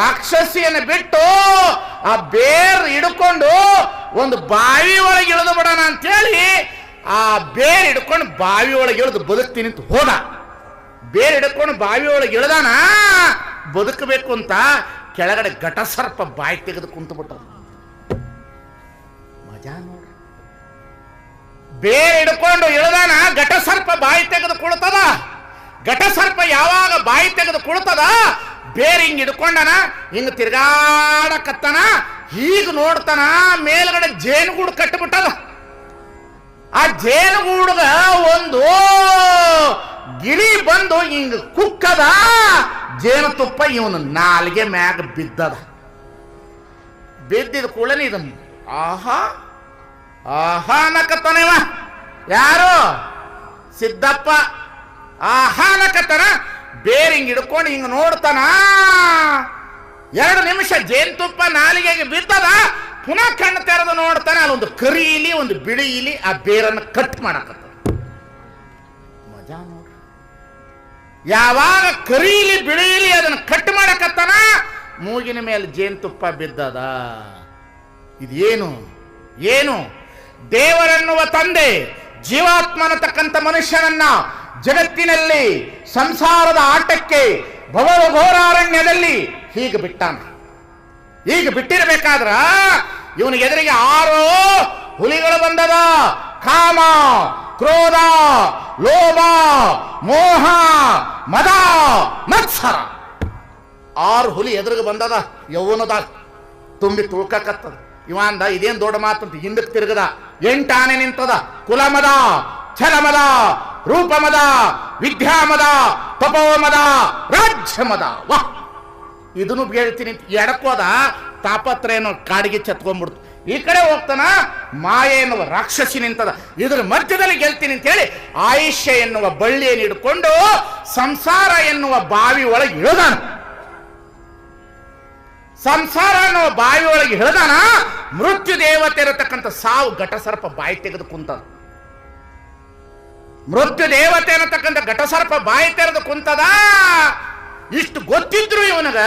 ರಾಕ್ಷಸಿಯನ್ನು ಬಿಟ್ಟು ಆ ಬೇರ್ ಹಿಡ್ಕೊಂಡು ಒಂದು ಬಾವಿ ಒಳಗೆ ಇಳಿದು ಬಿಡೋಣ ಅಂತೇಳಿ ಆ ಬೇರ್ ಹಿಡ್ಕೊಂಡು ಬಾವಿ ಒಳಗೆ ಇಳಿದು ಬದುಕ್ತೀನಿ ಅಂತ ಹೋದ. ಬೇರ್ ಹಿಡ್ಕೊಂಡು ಬಾವಿ ಒಳಗೆ ಇಳ್ದಾನ, ಬದುಕಬೇಕು ಅಂತ ಕೆಳಗಡೆ ಘಟಸರ್ಪ ಬಾಯಿ ತೆಗೆದು ಕುಂತು ಬಿಟ್ಟ ಮಜಾ ನೋಡ್ರಿ ಬೇರ್ ಹಿಡ್ಕೊಂಡು ಇಳ್ದಾನ, ಘಟಸರ್ಪ ಬಾಯಿ ತೆಗೆದು ಕುಳ್ತದ. ಘಟಸರ್ಪ ಯಾವಾಗ ಬಾಯಿ ತೆಗೆದು ಕುಳಿತದ? ಬೇರೆ ಹಿಂಗೆ ಹಿಡ್ಕೊಂಡನ? ಹಿಂಗೆ ತಿರ್ಗಾಡಕತ್ತನ? ಈಗ ನೋಡ್ತಾನ? ಮೇಲ್ಗಡೆ ಜೇನುಗೂಡು ಕಟ್ಟಿಬಿಟ್ಟದ. ಆ ಜೇನುಗೂಡುಗ ಒಂದು ಗಿಳಿ ಬಂದು ಹಿಂಗ ಕುಕ್ಕದ. ಜೇನುತುಪ್ಪ ಇವನು ನಾಲ್ಗೆ ಮ್ಯಾಗ ಬಿದ್ದದ. ಬಿದ್ದಿದ ಕೂಡಲೇ ಇದನ್. ಆಹಾ ಆಹಾ ಅನ್ನಕತ್ತಾನೇವ ಯಾರು? ಸಿದ್ದಪ್ಪ. ಅನ್ನಕತ್ತಾನ ಬೇರೆ ಹಿಂಗ್ ಹಿಡ್ಕೊಂಡು ಹಿಂಗ ನೋಡ್ತಾನ. ಎರಡು ನಿಮಿಷ ಜೇನುತುಪ್ಪ ನಾಲಿಗೆಗೆ ಬಿದ್ದದ, ಪುನಃ ಕಣ್ಣು ತೆರೆದು ನೋಡ್ತಾನೆ, ಅಲ್ಲೊಂದು ಕರಿ ಇಲಿ, ಒಂದು ಬಿಳಿ ಇಲಿ, ಆ ಬೇರನ್ನು ಕಟ್ ಮಾಡಕತ್ತ ಮಜಾ ನೋಡ್ರಿ ಯಾವಾಗ ಕರೀಲಿ ಬಿಳೀಲಿ ಅದನ್ನು ಕಟ್ ಮಾಡಕತ್ತಾನ, ಮೂಗಿನ ಮೇಲೆ ಜೇನುತುಪ್ಪ ಬಿದ್ದದ. ಇದೇನು? ಏನು? ದೇವರೆನ್ನುವ ತಂದೆ ಜೀವಾತ್ಮನತಕ್ಕಂಥ ಮನುಷ್ಯನನ್ನ ಜಗತ್ತಿನಲ್ಲಿ ಸಂಸಾರದ ಆಟಕ್ಕೆ ಭವಘೋರಾರಣ್ಯದಲ್ಲಿ ಹೀಗೆ ಬಿಟ್ಟಾನ. ಈಗ ಬಿಟ್ಟಿರಬೇಕಾದ್ರ ಇವನಿಗೆ ಎದುರಿಗೆ ಆರು ಹುಲಿಗಳು ಬಂದದ. ಕಾಮ, ಕ್ರೋಧ, ಲೋಭ, ಮೋಹ, ಮದ, ಮತ್ಸರ. ಆರು ಹುಲಿ ಎದುರಿಗೆ ಬಂದದ. ಯೌವನದಾಗ ತುಂಬಿ ತುಳ್ಕಕತ್ತದ. ಇವ ಇದೇನು ದೊಡ್ಡ ಮಾತು ಹಿಂದಕ್ಕೆ ತಿರುಗದ. ಎಂಟಾನೆ ನಿಂತದ. ಕುಲಮದ, ಛಲಮದ ರೂಪಮದ, ವಿದ್ಯಾಮದ, ತಪೋಮದ, ರಾಜ್ಯಮದ. ವಾ. ಇದನ್ನು ಹೇಳ್ತೀನಿ. ಎಡಕೋದ ತಾಪತ್ರ ಏನೋ ಕಾಡಿಗೆ ಚತ್ಕೊಂಡ್ಬಿಡ್ತು. ಈ ಕಡೆ ಹೋಗ್ತಾನ, ಮಾಯೆ ಎನ್ನುವ ರಾಕ್ಷಸಿ ನಿಂತದ. ಇದ್ರ ಮಧ್ಯದಲ್ಲಿ ಗೆಲ್ತೀನಿ ಅಂತ ಹೇಳಿ ಆಯುಷ್ಯ ಎನ್ನುವ ಬಳ್ಳಿಯನ್ನು ಹಿಡ್ಕೊಂಡು ಸಂಸಾರ ಎನ್ನುವ ಬಾವಿ ಒಳಗೆ ಇಳಿದಾನ. ಸಂಸಾರ ಅನ್ನುವ ಬಾವಿ ಒಳಗೆ ಇಳಿದಾನ, ಮೃತ್ಯು ದೇವತೆ ಇರತಕ್ಕಂಥ ಸಾವು ಘಟಸರ್ಪ ಬಾಯಿ ತೆಗೆದು ಕುಂತದ. ಮೃತ್ಯು ದೇವತೆ ಅನ್ನತಕ್ಕಂಥ ಘಟಸರ್ಪ ಬಾಯಿ ತೆರೆದು ಕುಂತದ? ಇಷ್ಟು ಗೊತ್ತಿದ್ರು ಇವನಗ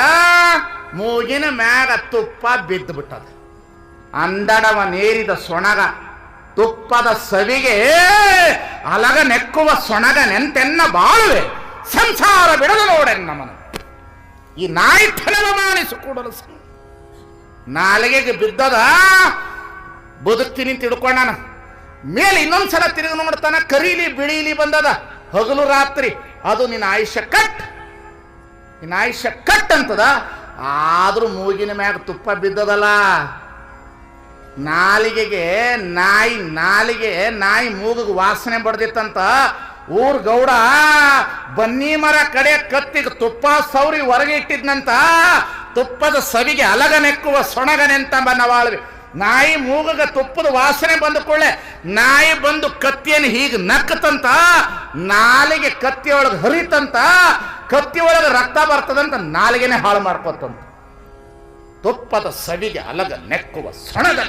ಮೂಗಿನ ಮ್ಯಾಗ ತುಪ್ಪ ಬಿದ್ದು ಬಿಟ್ಟದ. ಅಂದಡವ ನೇರಿದ ಸೊಣಗ, ತುಪ್ಪದ ಸವಿಗೆ ಅಲಗ ನೆಕ್ಕುವ ಸೊಣಗ ನೆಂತೆನ್ನ ಬಾಳುವೆ. ಸಂಸಾರ ಬಿಡಲು ನೋಡೆನ್ನಮನ ಈ ನಾಯಿ ಫಲವ ಮಾನಿಸು ಕೂಡಲು ನಾಲಿಗೆಗೆ ಬಿದ್ದದ, ಬದುಕ್ತೀನಿ ತಿಳ್ಕೊಂಡಾನ. ಮೇಲೆ ಇನ್ನೊಂದ್ಸಲ ತಿರುಗಿ ನೋಡ್ತಾನ ಕರೀಲಿ ಬಿಳೀಲಿ ಬಂದದ. ಹಗಲು ರಾತ್ರಿ, ಅದು ನಿನ್ನ ಆಯುಷ್ಯ ಕಟ್. ನಿನ್ನ ಆಯುಷ್ಯ ಕಟ್ ಅಂತದ. ಆದ್ರೂ ಮೂಗಿನ ಮ್ಯಾಗ ತುಪ್ಪ ಬಿದ್ದದಲ್ಲ. ನಾಲಿಗೆಗೆ ನಾಯಿ, ನಾಲಿಗೆ ನಾಯಿ ಮೂಗಿಗೆ ವಾಸನೆ ಬಡ್ದಿತ್ತಂತ. ಊರ್ ಗೌಡ, ಬನ್ನಿ ಮರ ಕಡೆ ಕತ್ತಿಗೆ ತುಪ್ಪ ಸೌರಿ ಹೊರಗೆ ಇಟ್ಟಿದ್ನಂತ. ತುಪ್ಪದ ಸವಿಗೆ ಅಲಗ ನೆಕ್ಕುವ ಸೊಣಗನೆಂತ ಬನ್ನವಾಳ್ವಿ ನಾಯಿ ಮೂಗಗ ತುಪ್ಪದ ವಾಸನೆ ಬಂದ ಕೂಡಲೇ ನಾಯಿ ಬಂದು ಕತ್ತಿಯನ್ನು ಹೀಗೆ ನಕ್ಕತಂತ, ನಾಲಿಗೆ ಕತ್ತಿಯೊಳಗೆ ಹರಿತಂತ, ಕತ್ತಿಯೊಳಗೆ ರಕ್ತ ಬರ್ತದಂತ ನಾಲಿಗೆನೆ ಹಾಳು ಮಾಡ್ಕೊತಂತ. ತುಪ್ಪದ ಸವಿಗೆ ಅಲಗ ನೆಕ್ಕುವ ಸಣದ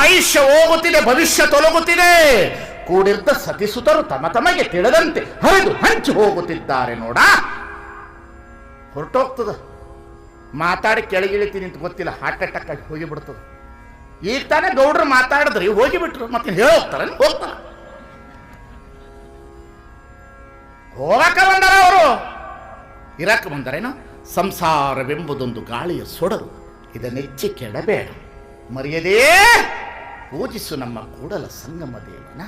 ಆಯುಷ್ಯ ಹೋಗುತ್ತಿದೆ, ಭವಿಷ್ಯ ತೊಲಗುತ್ತಿದೆ. ಕೂಡಿರ್ದ ಸತಿಸುತರು ತಮ ತಮಗೆ ತಿಳಿದಂತೆ ಹರಿದು ಹಂಚಿ ಹೋಗುತ್ತಿದ್ದಾರೆ ನೋಡ. ಹೊರಟೋಗ್ತದ. ಮಾತಾಡಿ ಕೆಳಗಿಳಿತೀನಿ ಅಂತ ಗೊತ್ತಿಲ್ಲ ಹಾರ್ಟ್ ಅಟ್ಯಾಕ್ ಆಗಿ ಹೋಗಿಬಿಡ್ತದ. ಈಗ ತಾನೇ ಗೌಡ್ರು ಮಾತಾಡಿದ್ರಿ ಹೋಗಿಬಿಟ್ರು, ಮತ್ತೆ ಹೇಳೋಗ್ತಾರ ಹೋಗ್ತಾರ ಹೋಗಕ ಬಂದಾರ ಅವರು. ಇರಕ್ಕೆ ಬಂದರೇನು ಸಂಸಾರವೆಂಬುದೊಂದು ಗಾಳಿಯ ಸೊಡರು ಇದನ್ನೆಚ್ಚಿ ಕೆಡಬೇಡ. ಮರೆಯದೇ, ಪೂಜಿಸು ನಮ್ಮ ಕೂಡಲ ಸಂಗಮ ದೇವನ.